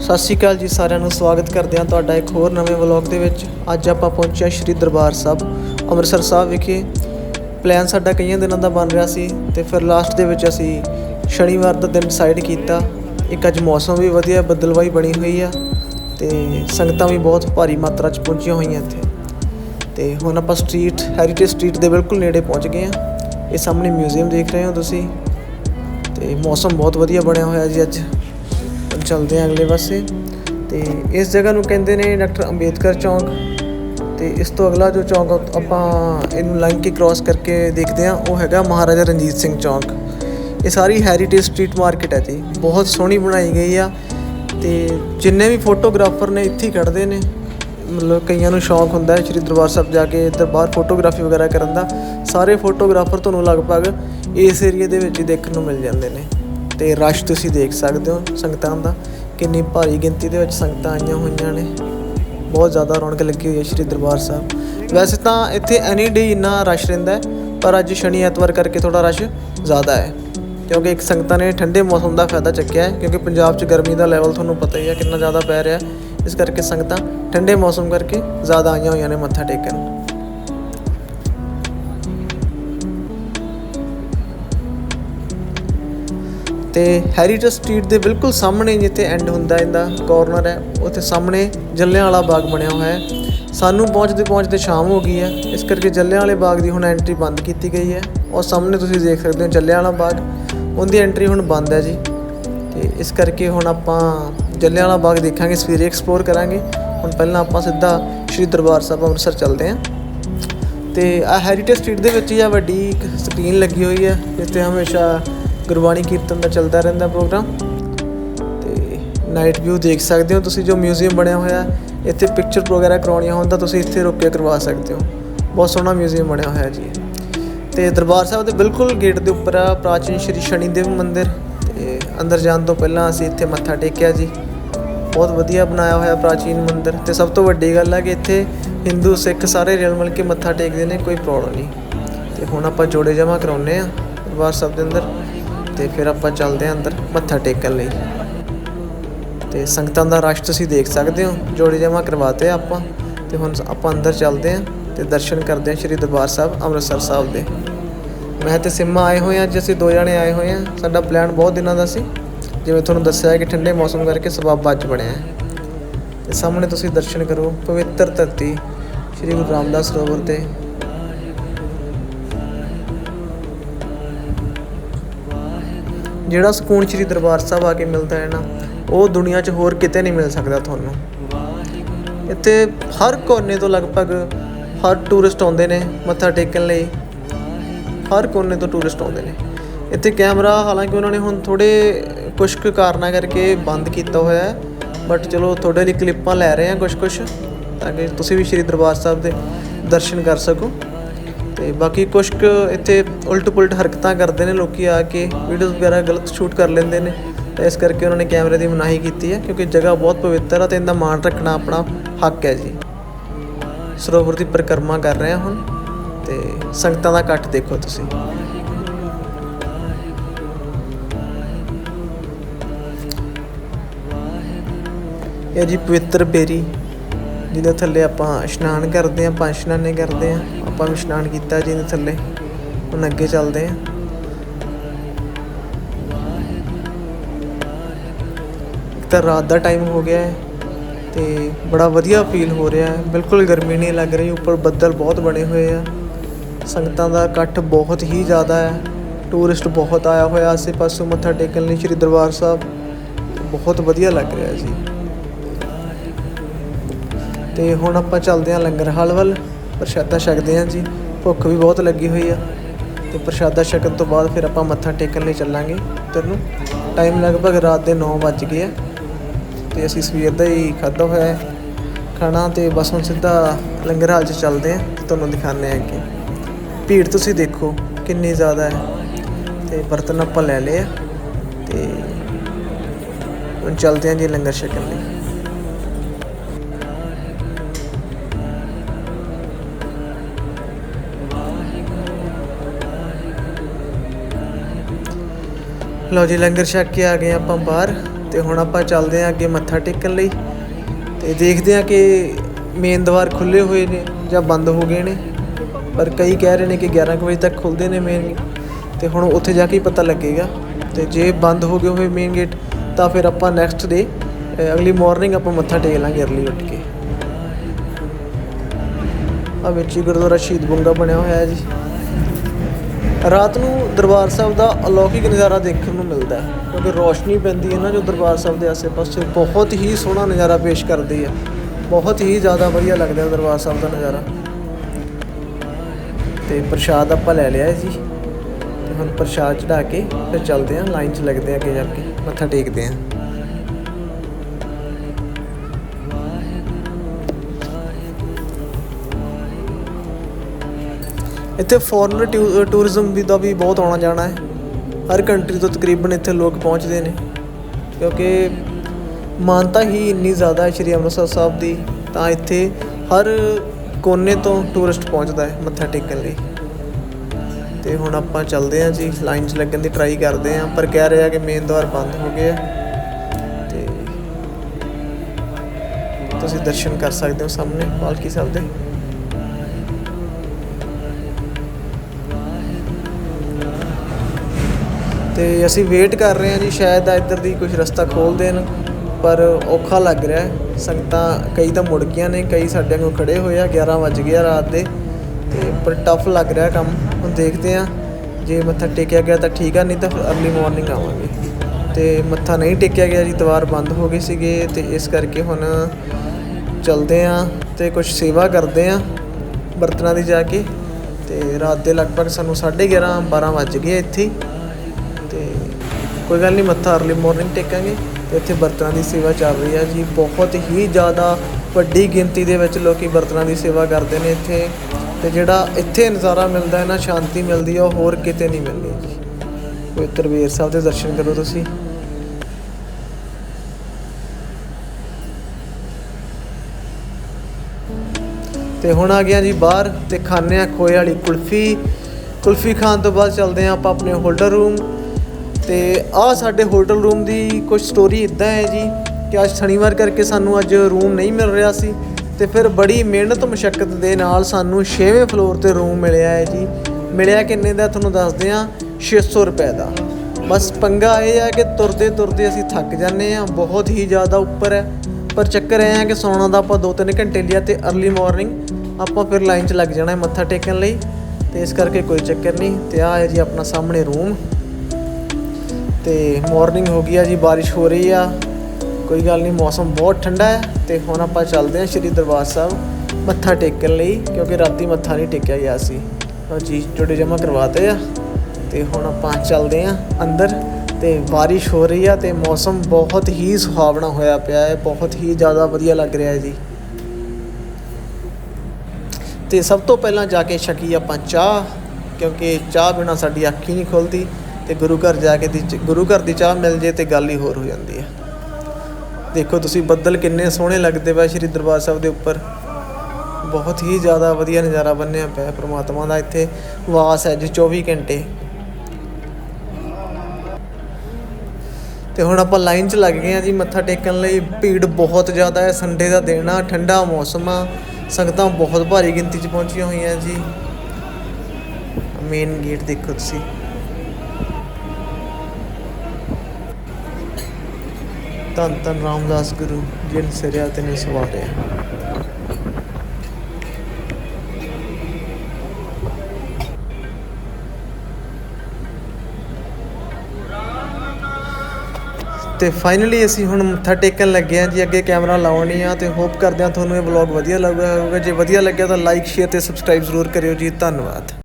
ਸਤਿ ਸ਼੍ਰੀ ਅਕਾਲ ਜੀ, ਸਾਰਿਆਂ ਨੂੰ ਸਵਾਗਤ ਕਰਦੇ ਹਾਂ ਤੁਹਾਡਾ ਇੱਕ ਹੋਰ ਨਵੇਂ ਵਲੌਗ ਦੇ ਵਿੱਚ। ਅੱਜ ਆਪਾਂ ਪਹੁੰਚੇ ਹਾਂ ਸ਼੍ਰੀ ਦਰਬਾਰ ਸਾਹਿਬ, ਅੰਮ੍ਰਿਤਸਰ ਸਾਹਿਬ ਵਿਖੇ। ਪਲਾਨ ਸਾਡਾ ਕਈਆਂ ਦਿਨਾਂ ਦਾ ਬਣ ਰਿਹਾ ਸੀ ਤੇ ਫਿਰ ਲਾਸਟ ਦੇ ਵਿੱਚ ਅਸੀਂ ਸ਼ਨੀਵਾਰ ਦਾ ਦਿਨ ਡਿਸਾਈਡ ਕੀਤਾ। ਇੱਕ ਅੱਜ ਮੌਸਮ ਵੀ ਵਧੀਆ, ਬੱਦਲਵਾਈ ਬਣੀ ਹੋਈ ਆ ਤੇ ਸੰਗਤਾਂ ਵੀ ਬਹੁਤ ਭਾਰੀ ਮਾਤਰਾ 'ਚ ਪਹੁੰਚੀਆਂ ਹੋਈਆਂ ਇੱਥੇ। ਤੇ ਹੁਣ ਆਪਾਂ ਸਟਰੀਟ ਹੈਰੀਟੇਜ ਸਟਰੀਟ ਦੇ ਬਿਲਕੁਲ ਨੇੜੇ ਪਹੁੰਚ ਗਏ ਹਾਂ। ਇਹ ਸਾਹਮਣੇ ਮਿਊਜ਼ੀਅਮ ਦੇਖ ਰਹੇ ਹੋ ਤੁਸੀਂ। ਤੇ ਮੌਸਮ ਬਹੁਤ ਵਧੀਆ ਬਣਿਆ ਹੋਇਆ ਜੀ ਅੱਜ। ਚੱਲਦੇ ਹਾਂ ਅਗਲੇ ਪਾਸੇ। ਤੇ ਇਸ ਜਗ੍ਹਾ ਨੂੰ ਕਹਿੰਦੇ ਨੇ ਡਾਕਟਰ ਅੰਬੇਦਕਰ ਚੌਂਕ। ਤੇ ਇਸ ਤੋਂ ਅਗਲਾ ਜੋ ਚੌਂਕ ਆਪਾਂ ਇਹਨੂੰ ਲੰਘ ਕੇ ਕ੍ਰਾਸ ਕਰਕੇ ਦੇਖਦੇ ਹਾਂ, ਉਹ ਹੈਗਾ ਮਹਾਰਾਜਾ ਰਣਜੀਤ ਸਿੰਘ ਚੌਂਕ। ਇਹ ਸਾਰੀ ਹੈਰੀਟੇਜ ਸਟਰੀਟ ਮਾਰਕੀਟ ਹੈ ਜੀ। ਬਹੁਤ ਸੋਹਣੀ ਬਣਾਈ ਗਈ ਆ। ਤੇ ਜਿੰਨੇ ਵੀ ਫੋਟੋਗ੍ਰਾਫਰ ਨੇ ਇੱਥੇ ਹੀ ਖੜਦੇ ਨੇ। ਮਤਲਬ ਕਈਆਂ ਨੂੰ ਸ਼ੌਂਕ ਹੁੰਦਾ ਹੈ ਸ਼੍ਰੀ ਦਰਬਾਰ ਸਾਹਿਬ ਜਾ ਕੇ ਇੱਧਰ ਬਾਹਰ ਫੋਟੋਗ੍ਰਾਫੀ ਵਗੈਰਾ ਕਰਨ ਦਾ। ਸਾਰੇ ਫੋਟੋਗ੍ਰਾਫਰ ਤੁਹਾਨੂੰ ਲਗਭਗ ਇਸ ਏਰੀਏ ਦੇ ਵਿੱਚ ਹੀ ਦੇਖਣ ਨੂੰ ਮਿਲ ਜਾਂਦੇ ਨੇ। ਤੇ ਰਸ਼ ਤੁਸੀਂ ਦੇਖ ਸਕਦੇ ਹੋ ਸੰਗਤਾਂ ਦਾ। ਕਿੰਨੀ ਭਾਰੀ ਗਿਣਤੀ ਦੇ ਵਿੱਚ ਸੰਗਤਾਂ ਆਈਆਂ ਹੋਈਆਂ ਨੇ। ਬਹੁਤ ਜ਼ਿਆਦਾ ਰੌਣਕ ਲੱਗੀ ਹੋਈ ਹੈ ਸ਼੍ਰੀ ਦਰਬਾਰ ਸਾਹਿਬ। ਵੈਸੇ ਤਾਂ ਇੱਥੇ ਐਨੀ ਡੇ ਇੰਨਾ ਰਸ਼ ਰਹਿੰਦਾ ਹੈ, ਪਰ ਅੱਜ ਸ਼ਨੀ ਐਤਵਾਰ ਕਰਕੇ ਥੋੜਾ ਰਸ਼ ਜ਼ਿਆਦਾ ਹੈ। ਕਿਉਂਕਿ ਇੱਕ ਸੰਗਤਾਂ ਨੇ ਠੰਡੇ ਮੌਸਮ ਦਾ ਫਾਇਦਾ ਚੱਕਿਆ ਹੈ, ਕਿਉਂਕਿ ਪੰਜਾਬ 'ਚ ਗਰਮੀ ਦਾ ਲੈਵਲ ਤੁਹਾਨੂੰ ਪਤਾ ਹੀ ਹੈ ਕਿੰਨਾ ਜ਼ਿਆਦਾ ਪੈ ਰਿਹਾ ਇਸ ਕਰਕੇ ਸੰਗਤਾਂ ਠੰਡੇ ਮੌਸਮ ਕਰਕੇ ਜ਼ਿਆਦਾ ਆਈਆਂ ਹੋਈਆਂ ਨੇ ਮੱਥਾ ਟੇਕਣ। ਤੇ ਹੈਰੀਟੇਜ ਸਟਰੀਟ ਦੇ ਬਿਲਕੁਲ ਸਾਹਮਣੇ ਜਿੱਥੇ ਐਂਡ ਹੁੰਦਾ ਇਹਦਾ ਕਾਰਨਰ ਹੈ, ਉੱਥੇ ਸਾਹਮਣੇ ਜੱਲਿਆਂ ਵਾਲਾ ਬਾਗ ਬਣਿਆ ਹੋਇਆ ਹੈ। ਸਾਨੂੰ ਪਹੁੰਚਦੇ ਪਹੁੰਚਦੇ ਸ਼ਾਮ ਹੋ ਗਈ ਹੈ। ਇਸ ਕਰਕੇ ਜੱਲਿਆਂ ਵਾਲੇ ਬਾਗ ਦੀ ਹੁਣ ਐਂਟਰੀ ਬੰਦ ਕੀਤੀ ਗਈ ਹੈ। ਔਰ ਸਾਹਮਣੇ ਤੁਸੀਂ ਦੇਖ ਸਕਦੇ ਹੋ ਜੱਲਿਆਂ ਵਾਲਾ ਬਾਗ। ਉਹਦੀ ਐਂਟਰੀ ਹੁਣ ਬੰਦ ਹੈ ਜੀ। ਤੇ ਇਸ ਕਰਕੇ ਹੁਣ ਆਪਾਂ ਜੱਲਿਆਂ ਵਾਲਾ ਬਾਗ ਦੇਖਾਂਗੇ, ਸਵੇਰੇ ਐਕਸਪਲੋਰ ਕਰਾਂਗੇ। ਹੁਣ ਪਹਿਲਾਂ ਆਪਾਂ ਸਿੱਧਾ ਸ਼੍ਰੀ ਦਰਬਾਰ ਸਾਹਿਬ ਅੰਮ੍ਰਿਤਸਰ ਚੱਲਦੇ ਹਾਂ। ਤੇ ਆ ਹੈਰੀਟੇਜ ਸਟਰੀਟ ਦੇ ਵਿੱਚ ਹੀ ਆ ਵੱਡੀ ਇੱਕ ਸਕਰੀਨ ਲੱਗੀ ਹੋਈ ਹੈ, ਜਿੱਥੇ ਹਮੇਸ਼ਾ ਗੁਰਬਾਣੀ ਕੀਰਤਨ ਦਾ ਚੱਲਦਾ ਰਹਿੰਦਾ ਪ੍ਰੋਗਰਾਮ। ਤੇ ਨਾਈਟ ਵਿਊ ਦੇਖ ਸਕਦੇ ਹੋ ਤੁਸੀਂ ਜੋ ਮਿਊਜ਼ੀਅਮ ਬਣਿਆ ਹੋਇਆ ਇੱਥੇ ਪਿਕਚਰ ਵਗੈਰਾ ਕਰਾਉਣੀਆਂ ਹੋਣ ਤਾਂ ਤੁਸੀਂ ਇੱਥੇ ਰੁਕ ਕੇ ਕਰਵਾ ਸਕਦੇ ਹੋ। ਬਹੁਤ ਸੋਹਣਾ ਮਿਊਜ਼ੀਅਮ ਬਣਿਆ ਹੋਇਆ ਜੀ ਤੇ ਦਰਬਾਰ ਸਾਹਿਬ ਦੇ ਬਿਲਕੁਲ ਗੇਟ ਦੇ ਉੱਪਰ ਆ, ਪ੍ਰਾਚੀਨ ਸ਼੍ਰੀ ਸ਼ਨੀਦੇਵ ਮੰਦਿਰ। ਤੇ ਅੰਦਰ ਜਾਣ ਤੋਂ ਪਹਿਲਾਂ ਅਸੀਂ ਇੱਥੇ ਮੱਥਾ ਟੇਕਿਆ ਜੀ। ਬਹੁਤ ਵਧੀਆ ਬਣਾਇਆ ਹੋਇਆ ਪ੍ਰਾਚੀਨ ਮੰਦਿਰ। ਤੇ ਸਭ ਤੋਂ ਵੱਡੀ ਗੱਲ ਹੈ ਕਿ ਇੱਥੇ ਹਿੰਦੂ ਸਿੱਖ ਸਾਰੇ ਰਲ ਮਿਲ ਕੇ ਮੱਥਾ ਟੇਕਦੇ ਨੇ, ਕੋਈ ਪ੍ਰੋਬਲਮ ਨਹੀਂ। ਤੇ ਹੁਣ ਆਪਾਂ ਜੋੜੇ ਜਮਾ ਕਰਾਉਨੇ ਆ ਦਰਬਾਰ ਸਾਹਿਬ ਦੇ ਅੰਦਰ। ਤੇ ਫਿਰ ਆਪਾਂ ਚੱਲਦੇ ਹਾਂ ਅੰਦਰ ਮੱਥਾ ਟੇਕਣ ਲਈ। ਤੇ ਸੰਗਤਾਂ ਦਾ ਰਸ਼ ਤੁਸੀਂ ਦੇਖ ਸਕਦੇ ਹੋ, ਜੋੜੇ ਜਮਾ ਕਰਵਾਤੇ ਆਪਾਂ। ਤੇ ਹੁਣ ਆਪਾਂ ਅੰਦਰ ਚੱਲਦੇ ਹਾਂ ਤੇ ਦਰਸ਼ਨ ਕਰਦੇ ਹਾਂ ਸ਼੍ਰੀ ਦਰਬਾਰ ਸਾਹਿਬ ਅੰਮ੍ਰਿਤਸਰ ਸਾਹਿਬ ਦੇ। ਮੈਂ ਤੇ ਸਿੰਮਾ ਆਏ ਹੋਏ ਹਾਂ ਅੱਜ, ਅਸੀਂ ਦੋ ਜਣੇ ਆਏ ਹੋਏ ਹਾਂ। ਸਾਡਾ ਪਲਾਨ ਬਹੁਤ ਦਿਨਾਂ ਦਾ ਸੀ। ਜਿਵੇਂ ਤੁਹਾਨੂੰ ਦੱਸਿਆ ਕਿ ਠੰਡੇ ਮੌਸਮ ਕਰਕੇ ਸਬਬ ਅੱਜ ਬਣਿਆ ਹੈ। ਤੇ ਸਾਹਮਣੇ ਤੁਸੀਂ ਦਰਸ਼ਨ ਕਰੋ, ਪਵਿੱਤਰ ਧਰਤੀ, ਸ਼੍ਰੀ ਗੁਰੂ ਰਾਮਦਾਸ ਸਰੋਵਰ ਤੇ। ਜਿਹੜਾ ਸਕੂਨ ਸ਼੍ਰੀ ਦਰਬਾਰ ਸਾਹਿਬ ਆ ਕੇ ਮਿਲਦਾ ਹੈ ਨਾ, ਉਹ ਦੁਨੀਆ 'ਚ ਹੋਰ ਕਿਤੇ ਨਹੀਂ ਮਿਲ ਸਕਦਾ ਤੁਹਾਨੂੰ। ਇੱਥੇ ਹਰ ਕੋਨੇ ਤੋਂ ਲਗਭਗ ਹਰ ਟੂਰਿਸਟ ਆਉਂਦੇ ਨੇ ਮੱਥਾ ਟੇਕਣ ਲਈ। ਹਰ ਕੋਨੇ ਤੋਂ ਟੂਰਿਸਟ ਆਉਂਦੇ ਨੇ। ਇੱਥੇ ਕੈਮਰਾ ਹਾਲਾਂਕਿ ਉਹਨਾਂ ਨੇ ਹੁਣ ਥੋੜੇ ਕੁਝ ਕੁ ਕਾਰਨਾਂ ਕਰਕੇ ਬੰਦ ਕੀਤਾ ਹੋਇਆ ਹੈ ਬਟ ਚਲੋ ਤੁਹਾਡੇ ਲਈ ਕਲਿੱਪਾਂ ਲੈ ਰਹੇ ਹਾਂ ਕੁਝ ਕੁਝ ਤਾਂ ਕਿ ਤੁਸੀਂ ਵੀ ਸ਼੍ਰੀ ਦਰਬਾਰ ਸਾਹਿਬ ਦੇ ਦਰਸ਼ਨ ਕਰ ਸਕੋ। ਤੇ ਬਾਕੀ ਕੁਝ ਕੁ ਇੱਥੇ ਉਲਟ ਪੁਲਟ ਹਰਕਤਾਂ ਕਰਦੇ ਨੇ ਲੋਕੀ ਆ ਕੇ ਵੀਡੀਓਜ਼ ਵਗੈਰਾ ਗਲਤ ਸ਼ੂਟ ਕਰ ਲੈਂਦੇ ਨੇ। ਤਾਂ ਇਸ ਕਰਕੇ ਉਹਨਾਂ ਨੇ ਕੈਮਰੇ ਦੀ ਮਨਾਹੀ ਕੀਤੀ ਹੈ ਕਿਉਂਕਿ ਜਗ੍ਹਾ ਬਹੁਤ ਪਵਿੱਤਰ ਆ ਤੇ ਇਹਦਾ ਮਾਣ ਰੱਖਣਾ ਆਪਣਾ ਹੱਕ ਹੈ ਜੀ। ਸਰੋਵਰ ਦੀ ਪਰਿਕਰਮਾ ਕਰ ਰਹੇ ਹਾਂ ਹੁਣ ਤੇ ਸੰਗਤਾਂ ਦਾ ਇਕੱਠ ਦੇਖੋ ਤੁਸੀਂ। ਇਹ ਜੀ ਪਵਿੱਤਰ ਬੇਰੀ ਜਿਹਦੇ ਥੱਲੇ ਆਪਾਂ ਇਸ਼ਨਾਨ ਕਰਦੇ ਹਾਂ ਪੰਜ ਇਸ਼ਨਾਨੇ ਕਰਦੇ ਹਾਂ ਆਪਾਂ ਵੀ ਇਸ਼ਨਾਨ ਕੀਤਾ ਜੀ ਇਹਦੇ ਥੱਲੇ। ਹੁਣ ਅੱਗੇ ਚੱਲਦੇ ਹਾਂ। ਇੱਕ ਤਾਂ ਰਾਤ ਦਾ ਟਾਈਮ ਹੋ ਗਿਆ ਹੈ ਤੇ ਬੜਾ ਵਧੀਆ ਫੀਲ ਹੋ ਰਿਹਾ ਹੈ। ਬਿਲਕੁਲ ਗਰਮੀ ਨਹੀਂ ਲੱਗ ਰਹੀ, ਉੱਪਰ ਬੱਦਲ ਬਹੁਤ ਬਣੇ ਹੋਏ ਆ। ਸੰਗਤਾਂ ਦਾ ਇਕੱਠ ਬਹੁਤ ਹੀ ਜ਼ਿਆਦਾ ਹੈ। ਟੂਰਿਸਟ ਬਹੁਤ ਆਇਆ ਹੋਇਆ ਆਸੇ ਪਾਸੋਂ ਮੱਥਾ ਟੇਕਣ ਲਈ ਸ਼੍ਰੀ ਦਰਬਾਰ ਸਾਹਿਬ। ਬਹੁਤ ਵਧੀਆ ਲੱਗ ਰਿਹਾ ਜੀ। ਤੇ ਹੁਣ ਆਪਾਂ ਚੱਲਦੇ ਹਾਂ ਲੰਗਰ ਹਾਲ ਵੱਲ। ਪ੍ਰਸ਼ਾਦਾ ਛਕਦੇ ਹਾਂ ਜੀ। ਭੁੱਖ ਵੀ ਬਹੁਤ ਲੱਗੀ ਹੋਈ ਆ। ਤੇ ਪ੍ਰਸ਼ਾਦਾ ਛਕਣ ਤੋਂ ਬਾਅਦ ਫਿਰ ਆਪਾਂ ਮੱਥਾ ਟੇਕਣ ਲਈ ਚੱਲਾਂਗੇ। ਉੱਧਰ ਨੂੰ। ਟਾਈਮ ਲਗਭਗ ਰਾਤ ਦੇ 9 ਵੱਜ ਗਏ ਆ। ਤੇ ਅਸੀਂ ਸਵੇਰ ਦਾ ਹੀ ਖਾਧਾ ਹੋਇਆ ਹੈ। ਖਾਣਾ ਤੇ ਬਸ ਹੁਣ ਸਿੱਧਾ ਲੰਗਰ ਹਾਲ 'ਚ ਚੱਲਦੇ ਆ ਤੇ ਤੁਹਾਨੂੰ ਦਿਖਾਉਂਦੇ ਆ ਅੱਗੇ। ਭੀੜ ਤੁਸੀਂ ਦੇਖੋ ਕਿੰਨੀ ਜ਼ਿਆਦਾ ਹੈ। ਤੇ ਬਰਤਨ ਆਪਾਂ ਲੈ ਲਏ ਆ। ਤੇ ਹੁਣ ਚੱਲਦੇ ਆ ਜੀ ਲੰਗਰ ਛਕਣ ਲਈ। ਲਓ ਜੀ, ਲੰਗਰ ਛਕ ਕੇ ਆ ਗਏ ਆਪਾਂ ਬਾਹਰ ਤੇ ਹੁਣ ਆਪਾਂ ਚੱਲਦੇ ਹਾਂ ਅੱਗੇ ਮੱਥਾ ਟੇਕਣ ਲਈ ਤੇ ਦੇਖਦੇ ਹਾਂ ਕਿ ਮੇਨ ਦਵਾਰ ਖੁੱਲੇ ਹੋਏ ਨੇ ਜਾਂ ਬੰਦ ਹੋ ਗਏ ਨੇ। ਪਰ ਕਈ ਕਹਿ ਰਹੇ ਨੇ ਕਿ 11 ਕੁ ਵਜੇ ਤੱਕ ਖੁੱਲਦੇ ਨੇ ਮੇਨ ਤੇ ਹੁਣ ਉੱਥੇ ਜਾ ਕੇ ਹੀ ਪਤਾ ਲੱਗੇਗਾ। ਤੇ ਜੇ ਬੰਦ ਹੋ ਗਏ ਹੋਏ ਮੇਨ ਗੇਟ ਤਾਂ ਫਿਰ ਆਪਾਂ ਨੈਕਸਟ ਡੇ ਅਗਲੀ ਮਾਰਨਿੰਗ ਆਪਾਂ ਮੱਥਾ ਟੇਕ ਲਾਂਗੇ ਅਰਲੀ ਉੱਠ ਕੇ। ਆ ਵਿੱਚ ਹੀ ਗੁਰਦੁਆਰਾ ਸ਼ਹੀਦ ਬੁੰਗਾ ਬਣਿਆ ਹੋਇਆ ਹੈ ਜੀ। ਰਾਤ ਨੂੰ ਦਰਬਾਰ ਸਾਹਿਬ ਦਾ ਅਲੌਕਿਕ ਨਜ਼ਾਰਾ ਦੇਖਣ ਨੂੰ ਮਿਲਦਾ ਹੈ, ਕਿਉਂਕਿ ਰੋਸ਼ਨੀ ਪੈਂਦੀ ਹੈ ਨਾ ਜੋ ਦਰਬਾਰ ਸਾਹਿਬ ਦੇ ਆਸੇ-ਪਾਸੇ, ਬਹੁਤ ਹੀ ਸੋਹਣਾ ਨਜ਼ਾਰਾ ਪੇਸ਼ ਕਰਦੀ ਹੈ। ਬਹੁਤ ਹੀ ਜ਼ਿਆਦਾ ਵਧੀਆ ਲੱਗਦਾ ਹੈ ਦਰਬਾਰ ਸਾਹਿਬ ਦਾ ਨਜ਼ਾਰਾ। ਤੇ ਪ੍ਰਸ਼ਾਦ ਆਪਾਂ ਲੈ ਲਿਆ ਜੀ। ਤੇ ਹੁਣ ਪ੍ਰਸ਼ਾਦ ਚੜਾ ਕੇ ਫਿਰ ਚੱਲਦੇ ਹਾਂ, ਲਾਈਨ 'ਚ ਲੱਗਦੇ ਹਾਂ ਅੱਗੇ ਜਾ ਕੇ, ਮੱਥਾ ਟੇਕਦੇ ਹਾਂ। ਇੱਥੇ ਫੋਰਨਰ ਟੂਰਿਜ਼ਮ ਵੀ ਦਾ ਵੀ ਬਹੁਤ ਆਉਣਾ ਜਾਣਾ ਹੈ। ਹਰ ਕੰਟਰੀ ਤੋਂ ਤਕਰੀਬਨ ਇੱਥੇ ਲੋਕ ਪਹੁੰਚਦੇ ਨੇ। ਕਿਉਂਕਿ ਮਾਨਤਾ ਹੀ ਇੰਨੀ ਜ਼ਿਆਦਾ ਹੈ ਸ਼੍ਰੀ ਅੰਮ੍ਰਿਤਸਰ ਸਾਹਿਬ ਦੀ, ਤਾਂ ਇੱਥੇ ਹਰ ਕੋਨੇ ਤੋਂ ਟੂਰਿਸਟ ਪਹੁੰਚਦਾ ਹੈ ਮੱਥਾ ਟੇਕਣ ਲਈ। ਤੇ ਹੁਣ ਆਪਾਂ ਚੱਲਦੇ ਹਾਂ ਜੀ ਲਾਈਨ 'ਚ ਲੱਗਣ ਦੀ ਟਰਾਈ ਕਰਦੇ ਹਾਂ, ਪਰ ਕਹਿ ਰਿਹਾ ਕਿ ਮੇਨ ਦੁਆਰ ਬੰਦ ਹੋ ਗਏ ਆ ਤੇ ਤੁਸੀਂ ਦਰਸ਼ਨ ਕਰ ਸਕਦੇ ਹੋ ਸਾਹਮਣੇ ਪਾਲਕੀ ਸਾਹਿਬ ਦੇ। ਤੇ ਅਸੀਂ ਵੇਟ ਕਰ ਰਹੇ ਹਾਂ ਜੀ, ਸ਼ਾਇਦ ਇੱਧਰ ਦੀ ਕੁਝ ਰਸਤਾ ਖੋਲ ਦੇਣ, ਪਰ ਔਖਾ ਲੱਗ ਰਿਹਾ ਹੈ। ਸੰਗਤਾਂ ਕਈ ਤਾਂ ਮੁੜ ਗਈਆਂ ਨੇ, ਕਈ ਸਾਡੇ ਵਾਂਗੂ ਖੜੇ ਹੋਏ ਆ 11 ਵਜ ਗਿਆ ਰਾਤ ਦੇ, ਤੇ ਪਰ ਟਫ ਲੱਗ ਰਿਹਾ ਕੰਮ। ਹੁਣ ਦੇਖਦੇ ਹਾਂ, ਜੇ ਮੱਥਾ ਟੇਕਿਆ ਗਿਆ ਤਾਂ ਠੀਕ ਆ, ਨਹੀਂ ਤਾਂ ਫਿਰ ਅਰਲੀ ਮਾਰਨਿੰਗ ਆਵਾਂਗੇ। ਤੇ ਮੱਥਾ ਨਹੀਂ ਟੇਕਿਆ ਗਿਆ ਜੀ, ਦਵਾਰ ਬੰਦ ਹੋ ਗਏ ਸੀਗੇ, ਤੇ ਇਸ ਕਰਕੇ ਹੁਣ ਚਲਦੇ ਆ ਤੇ ਕੁਝ ਸੇਵਾ ਕਰਦੇ ਆ ਬਰਤਨਾਂ ਦੀ ਜਾ ਕੇ। ਤੇ ਰਾਤ ਦੇ ਲਗਭਗ ਸਾਨੂੰ 11:30 12 ਵੱਜ ਗਏ ਇੱਥੇ। ਕੋਈ ਗੱਲ ਨਹੀਂ, ਮੱਥਾ ਅਰਲੀ ਮਾਰਨਿੰਗ ਟੇਕਾਂਗੇ ਤੇ ਇੱਥੇ ਬਰਤਨਾਂ ਦੀ ਸੇਵਾ ਚੱਲ ਰਹੀ ਹੈ ਜੀ। ਬਹੁਤ ਹੀ ਜ਼ਿਆਦਾ ਵੱਡੀ ਗਿਣਤੀ ਦੇ ਵਿੱਚ ਲੋਕੀ ਬਰਤਨਾਂ ਦੀ ਸੇਵਾ ਕਰਦੇ ਨੇ ਇੱਥੇ ਤੇ ਜਿਹੜਾ ਇੱਥੇ ਨਜ਼ਾਰਾ ਮਿਲਦਾ ਹੈ ਨਾ, ਸ਼ਾਂਤੀ ਮਿਲਦੀ ਹੈ ਉਹ ਹੋਰ ਕਿਤੇ ਨਹੀਂ ਮਿਲਦੀ ਜੀ। ਕੋਈ ਤਰਵੇਰ ਸਾਹਿਬ ਦੇ ਦਰਸ਼ਨ ਕਰੋ ਤੁਸੀਂ। ਤੇ ਹੁਣ ਆ ਗਿਆ ਜੀ ਬਾਹਰ ਤੇ ਖਾਣੇ ਆ ਖੋਏ ਵਾਲੀ ਕੁਲਫੀ। ਕੁਲਫੀ ਖਾਣ ਤੋਂ ਬਾਅਦ ਚੱਲਦੇ ਆ ਆਪਾਂ ਆਪਣੇ ਹੋਲਡਰ ਰੂਮ ਤੇ ਆ ਸਾਡੇ ਹੋਟਲ ਰੂਮ ਦੀ ਕੁਝ ਸਟੋਰੀ ਇਦਾਂ ਹੈ ਜੀ ਕਿ ਅੱਜ ਸ਼ਨੀਵਾਰ ਕਰਕੇ ਸਾਨੂੰ ਅੱਜ ਰੂਮ ਨਹੀਂ ਮਿਲ ਰਿਹਾ ਸੀ ਤੇ ਫਿਰ ਬੜੀ ਮਿਹਨਤ ਮੁਸ਼ਕਲ ਦੇ ਨਾਲ ਸਾਨੂੰ 6ਵੇਂ ਫਲੋਰ ਤੇ ਰੂਮ ਮਿਲਿਆ ਹੈ ਜੀ। ਮਿਲਿਆ ਕਿੰਨੇ ਦਾ ਤੁਹਾਨੂੰ ਦੱਸਦੇ ਆ 600 ਰੁਪਏ ਦਾ। ਬਸ ਪੰਗਾ ਇਹ ਹੈ ਕਿ ਤੁਰਦੇ ਤੁਰਦੇ ਅਸੀਂ ਥੱਕ ਜਾਂਦੇ ਆ ਬਹੁਤ ਹੀ ਜ਼ਿਆਦਾ ਉੱਪਰ ਹੈ। ਪਰ ਚੱਕਰ ਇਹ ਹੈ ਕਿ ਸੌਣਾ ਦਾ ਆਪਾਂ 2-3 ਘੰਟੇ ਲਿਆ ਤੇ अर्ਲੀ ਮਾਰਨਿੰਗ ਆਪਾਂ ਫਿਰ ਲਾਈਨ 'ਚ ਲੱਗ ਜਾਣਾ ਮੱਥਾ ਟੇਕਣ ਲਈ। ਤੇ ਇਸ ਕਰਕੇ ਕੋਈ ਚੱਕਰ ਨਹੀਂ ਤੇ ਆ ਹੈ ਜੀ ਆਪਣਾ ਸਾਹਮਣੇ ਰੂਮ ਤੇ ਮਾਰਨਿੰਗ ਹੋ ਗਈ ਆ ਜੀ, ਬਾਰਿਸ਼ ਹੋ ਰਹੀ ਆ। ਕੋਈ ਗੱਲ ਨਹੀਂ, ਮੌਸਮ ਬਹੁਤ ਠੰਡਾ ਹੈ ਤੇ ਹੁਣ ਆਪਾਂ ਚੱਲਦੇ ਹਾਂ ਸ਼੍ਰੀ ਦਰਬਾਰ ਸਾਹਿਬ ਮੱਥਾ ਟੇਕਣ ਲਈ, ਕਿਉਂਕਿ ਰਾਤੀ ਮੱਥਾ ਨਹੀਂ ਟੇਕਿਆ ਗਿਆ ਸੀ। ਉਹ ਜੀ, ਜੋੜੇ ਜਮਾ ਕਰਵਾਤੇ ਆ ਤੇ ਹੁਣ ਆਪਾਂ ਚੱਲਦੇ ਹਾਂ ਅੰਦਰ ਤੇ ਬਾਰਿਸ਼ ਹੋ ਰਹੀ ਆ ਤੇ ਮੌਸਮ ਬਹੁਤ ਹੀ ਸੁਹਾਵਣਾ ਹੋਇਆ ਪਿਆ ਹੈ, ਬਹੁਤ ਹੀ ਜ਼ਿਆਦਾ ਵਧੀਆ ਲੱਗ ਰਿਹਾ ਹੈ ਜੀ। ਤੇ ਸਭ ਤੋਂ ਪਹਿਲਾਂ ਜਾ ਕੇ ਛਕੀ ਆਪਾਂ ਚਾਹ, ਕਿਉਂਕਿ ਚਾਹ ਬਿਨਾ ਸਾਡੀ ਅੱਖ ਹੀ ਨਹੀਂ ਖੁੱਲਦੀ। ਤੇ ਗੁਰੂ ਘਰ ਜਾ ਕੇ ਦੀ ਗੁਰੂ ਘਰ ਦੀ ਚਾਹ ਮਿਲ ਜੇ ਤੇ ਗੱਲ ਹੀ ਹੋਰ ਹੋ ਜਾਂਦੀ ਹੈ। ਦੇਖੋ ਤੁਸੀਂ ਬੱਦਲ ਕਿੰਨੇ ਸੋਹਣੇ ਲੱਗਦੇ ਪਏ ਸ਼੍ਰੀ ਦਰਬਾਰ ਸਾਹਿਬ ਦੇ ਉੱਪਰ। ਬਹੁਤ ਹੀ ਜ਼ਿਆਦਾ ਵਧੀਆ ਨਜ਼ਾਰਾ ਬੰਨਿਆ ਪਿਆ ਪ੍ਰਮਾਤਮਾ ਦਾ, ਇੱਥੇ ਵਾਸ ਹੈ ਜੀ 24 ਘੰਟੇ। ਤੇ ਹੁਣ ਆਪਾਂ ਲਾਈਨ 'ਚ ਲੱਗ ਗਏ ਆ ਜੀ, ਮੱਥਾ ਟੇਕਣ ਲਈ ਭੀੜ ਬਹੁਤ ਜ਼ਿਆਦਾ ਹੈ, ਸੰਡੇ ਦਾ ਦਿਨ ਆ, ਠੰਡਾ ਮੌਸਮ ਆ, ਸੰਗਤਾਂ ਬਹੁਤ ਭਾਰੀ ਗਿਣਤੀ 'ਚ ਪਹੁੰਚੀਆਂ ਹੋਈਆਂ ਜੀ। ਮੇਨ ਗੇਟ ਦੇਖੋ ਤੁਸੀਂ। ਧੰਨ ਧੰਨ ਰਾਮਦਾਸ ਗੁਰੂ, ਜਿਨ ਸਿਰਿਆ ਤੈਨੂੰ ਸਵਾਰਿਆ ਤੇ ਫਾਈਨਲੀ ਅਸੀਂ ਹੁਣ ਮੱਥਾ ਟੇਕਣ ਲੱਗੇ ਹਾਂ ਜੀ, ਅੱਗੇ ਕੈਮਰਾ ਲਾਉਣੀ ਆ ਤੇ ਹੋਪ ਕਰਦੇ ਹਾਂ ਤੁਹਾਨੂੰ ਇਹ ਵਲੌਗ ਵਧੀਆ ਲੱਗਿਆ ਹੋਵੇਗਾ ਜੇ ਵਧੀਆ ਲੱਗਿਆ ਤਾਂ ਲਾਈਕ ਸ਼ੇਅਰ ਤੇ ਸਬਸਕ੍ਰਾਈਬ ਜ਼ਰੂਰ ਕਰਿਓ ਜੀ। ਧੰਨਵਾਦ।